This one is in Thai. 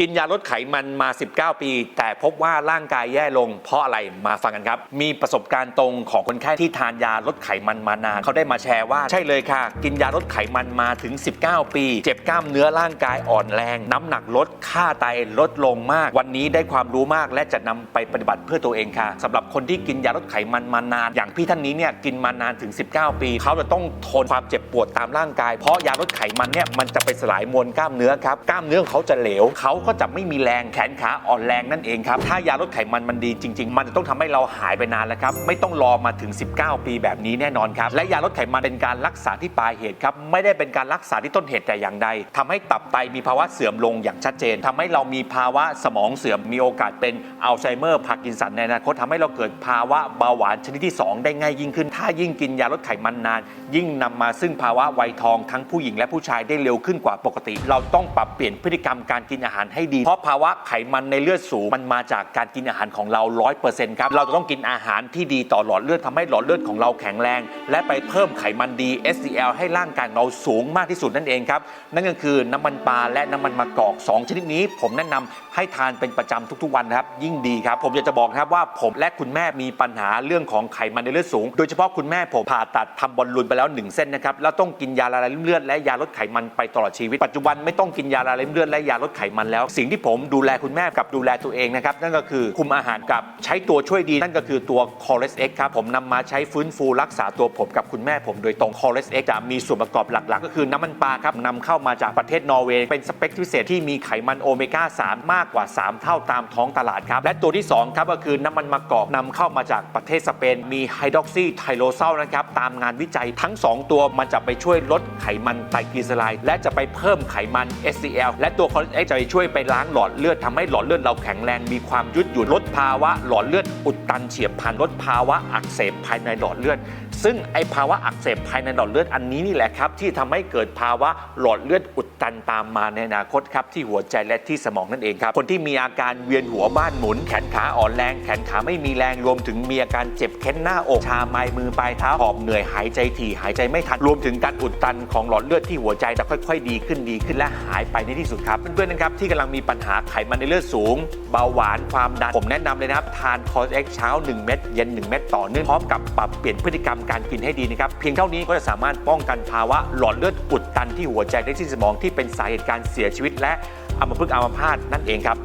กินยาลดไขมันมา 19 ปี แต่พบว่าร่างกายแย่ลง เพราะอะไรมาฟังกันครับ มีประสบการณ์ตรงของคนไข้ที่ทานยาลดไขมันมานาน เขาได้มาแชร์ว่า ใช่เลยค่ะ กินยาลดไขมันมาถึง 19 ปี เจ็บกล้ามเนื้อร่างกายอ่อนแรง น้ำหนักลดค่าไตลดลงมาก วันนี้ได้ความรู้มาก และจะนำไปปฏิบัติเพื่อตัวเองค่ะสำหรับคนที่กินยาลดไขมันมานาน อย่างพี่ท่านนี้เนี่ยกินมานานถึง 19 ปี เขาจะต้องทนความเจ็บปวดตามร่างกาย เพราะยาลดไขมันเนี่ยมันจะไปสลายมวลกล้ามเนื้อครับกล้ามเนื้อของเขาจะเหลวเขาก็จะไม่มีแรงแขนขาอ่อนแรงนั่นเองครับ ถ้ายาลดไขมันมันดีจริง ๆ มันจะต้องทำให้เราหายไปนานแล้วครับ ไม่ต้องรอมาถึง 19 ปีแบบนี้แน่นอนครับ และยาลดไขมันเป็นการรักษาที่ปลายเหตุครับ ไม่ได้เป็นการรักษาที่ต้นเหตุแต่อย่างใดทำให้ตับไตมีภาวะเสื่อมลงอย่างชัดเจนทำให้เรามีภาวะสมองเสื่อม มีโอกาสเป็นอัลไซเมอร์พาร์กินสันในอนาคตทำให้เราเกิดภาวะเบาหวานชนิดที่ 2 ได้ง่ายยิ่งขึ้น ถ้ายิ่งกินยาลดไขมันนาน ยิ่งนำมาซึ่งภาวะวัยทองทั้งผู้หญิงและผู้ชายได้เร็วขึ้นกว่าปกติ เราต้องปรับเปลี่ยนพฤติกรรมการกินอาหารให้ดี เพราะภาวะไขมันในเลือดสูงมันมาจากการกินอาหารของเรา 100%ครับเราจะต้องกินอาหารที่ดีต่อหลอดเลือดทำให้หลอดเลือดของเราแข็งแรง และไปเพิ่มไขมันดี SDL ให้ร่างกายเราสูงมากที่สุดนั่นเองครับนั่นก็คือน้ำมันปลาและน้ำมันมะกอกสองชนิดนี้ ผมแนะนำให้ทานเป็นประจำทุกๆวันนะครับยิ่งดีครับ ผมอยากจะบอกนะครับว่าผมและคุณแม่มีปัญหาเรื่องของไขมันในเลือดสูง โดยเฉพาะคุณแม่ผมผ่าตัดทำบอลลูนไปแล้วหนึ่งเส้นนะครับแล้วต้องกินยาละลายริ่มเลือดและยาลดไขมันไปตลอดชีวิตปัจจุบันไม่ต้องกินยาละลายริ่มเลือดและยาลดไขมันแล้วสิ่งที่ผมดูแลคุณแม่กับดูแลตัวเองนะครับ นั่นก็คือคุมอาหารกับใช้ตัวช่วยดี นั่นก็คือตัว c o l e s X ครับผมนำมาใช้ฟื้นฟูรักษาตัวผมกับคุณแม่ผมโดยตรง c o l e s X จะมีส่วนประกอบหลักๆ ก็คือน้ำมันปลาครับนำเข้ามาจากประเทศนอร์เวย์เป็นสเปคพิเศษที่มีไขมันโอเมก้า 3 มากกว่า 3 เท่าตามท้องตลาดครับ และตัวที่ 2 ครับก็คือน้ำมันมะกอกนำเข้ามาจากประเทศสเปนมีไฮดรอกซีไทโรซอลนะครับตามงานวิจัยทั้ง 2 ตัวมันจะไปช่วยลดไขมันไตรกลีเซอไรด์และจะไปเพิ่มไขมัน SCL และตัวคอเลสเอรอลจะไปช่วยไปไปล้างหลอดเลือดทำให้หลอดเลือดเราแข็งแรงมีความยืดหยุ่นลดภาวะ หลอดเลือดอุดตันเฉียบพลันลดภาวะอักเสบภายในหลอดเลือด ซึ่งไอภาวะอักเสบภายในหลอดเลือดอันนี้นี่แหละครับ ที่ทำให้เกิดภาวะหลอดเลือดอุดตันตามมาในอนาคตครับที่หัวใจและที่สมองนั่นเองครับ คนที่มีอาการเวียนหัวบ้านหมุน แขนขาอ่อนแรง แขนขาไม่มีแรงรวมถึงมีอาการเจ็บเค้นหน้าอกชาไม้มือปลายเท้าหอบเหนื่อยหายใจถี่หายใจไม่ทันรวมถึงการอุดตันของหลอดเลือดที่หัวใจจะค่อยๆ ดีขึ้นดีขึ้นและหายไปในที่สุดครับเพื่อนๆนะครับที่กำลังมีปัญหาไขมันในเลือดสูง เบาหวานความดันผมแนะนำเลยนะครับทานคอร์สเอ็กเช้า 1 เม็ดเย็น 1 เม็ดต่อเนื่องพร้อมกับปรับเปลี่ยนพฤติกรรมการกินให้ดีนะครับ เพียงเท่านี้ก็จะสามารถป้องกันภาวะหลอดเลือดอุดตันที่หัวใจและที่สมองที่เป็นสาเหตุการเสียชีวิตและอัมพฤกษ์อัมพาตนั่นเองครับ